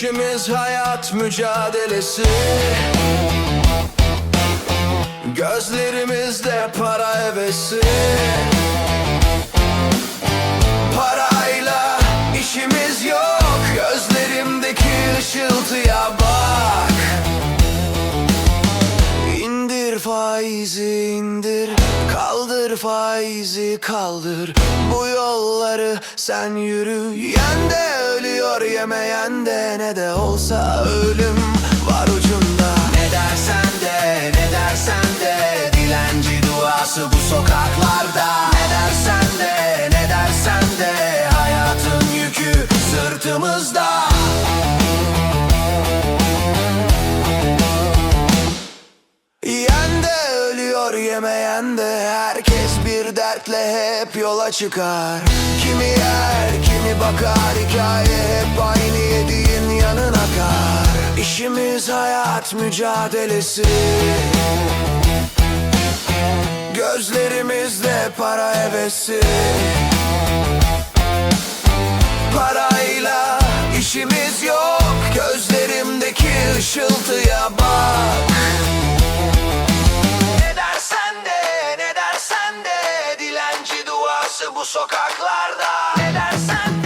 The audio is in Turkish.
İşimiz hayat mücadelesi. Gözlerimizde para hevesi. Parayla işimiz yok. Gözlerimdeki ışıltıya bak. İndir faizi indir. Kaldır faizi kaldır. Bu yolları sen yürü. Yen de ölüyor yemeyen de Ne de olsa ölüm var ucunda. Ne dersen de ne dersen de Dilenci duası bu sokaklarda. Ne dersen de ne dersen de Hayatın yükü sırtımızda. Yiyen de ölüyor yemeyen de Herkes bir dertle hep yola çıkar. Kimi yer bakar Hikaye hep aynı yediğin yanına kar. İşimiz hayat mücadelesi. Gözlerimizde para hevesi. Parayla işimiz yok Gözlerimdeki ışıltıya bak. Ne dersen de ne dersen de Dilenci duası bu sokaklarda. Ne dersen